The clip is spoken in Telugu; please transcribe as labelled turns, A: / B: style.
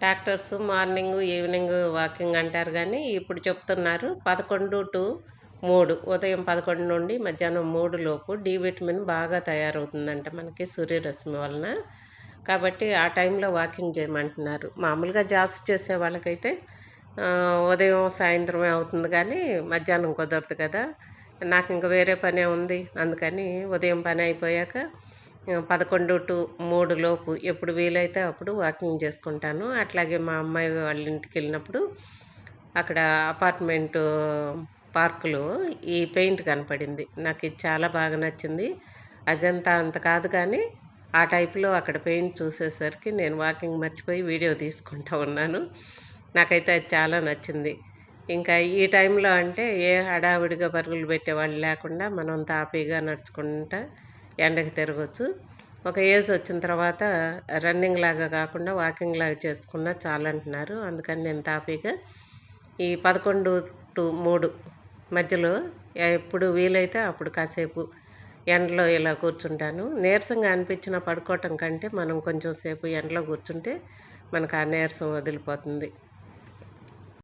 A: డాక్టర్స్ మార్నింగ్ ఈవినింగ్ వాకింగ్ అంటారు కానీ ఇప్పుడు చెప్తున్నారు పదకొండు టు మూడు. ఉదయం పదకొండు నుండి మధ్యాహ్నం మూడు లోపు డి విటమిన్ బాగా తయారవుతుందంట మనకి సూర్యరశ్మి వలన. కాబట్టి ఆ టైంలో వాకింగ్ చేయమంటున్నారు. మామూలుగా జాబ్స్ చేసే వాళ్ళకైతే ఉదయం సాయంత్రమే అవుతుంది కానీ మధ్యాహ్నం కుదరదు కదా. నాకు ఇంకా వేరే పనే ఉంది. అందుకని ఉదయం పని అయిపోయాక పదకొండు టు మూడు లోపు ఎప్పుడు వీలైతే అప్పుడు వాకింగ్ చేసుకుంటాను. అట్లాగే మా అమ్మాయి వాళ్ళ ఇంటికి వెళ్ళినప్పుడు అక్కడ అపార్ట్మెంట్ పార్కులో ఈ పెయింట్ కనపడింది. నాకు ఇది చాలా బాగా నచ్చింది. అజంతా అంత కాదు కానీ ఆ టైప్లో అక్కడ పెయింట్ చూసేసరికి నేను వాకింగ్ మర్చిపోయి వీడియో తీసుకుంటూ ఉన్నాను. నాకైతే అది చాలా నచ్చింది. ఇంకా ఈ టైంలో అంటే ఏ హడావిడిగా పరుగులు పెట్టేవాళ్ళు లేకుండా మనం తాపీగా నడుచుకుంటా ఎండకి తిరగచ్చు. ఒక ఏజ్ వచ్చిన తర్వాత రన్నింగ్ లాగా కాకుండా వాకింగ్ లాగా చేసుకున్నా చాలంటున్నారు. అందుకని నేను తాపీగా ఈ పదకొండు టు మూడు మధ్యలో ఎప్పుడు వీలైతే అప్పుడు కాసేపు ఎండలో ఇలా కూర్చుంటాను. నీరసంగా అనిపించిన పడుకోవటం కంటే మనం కొంచెం సేపు ఎండలో కూర్చుంటే మనకు ఆ నీరసం వదిలిపోతుంది.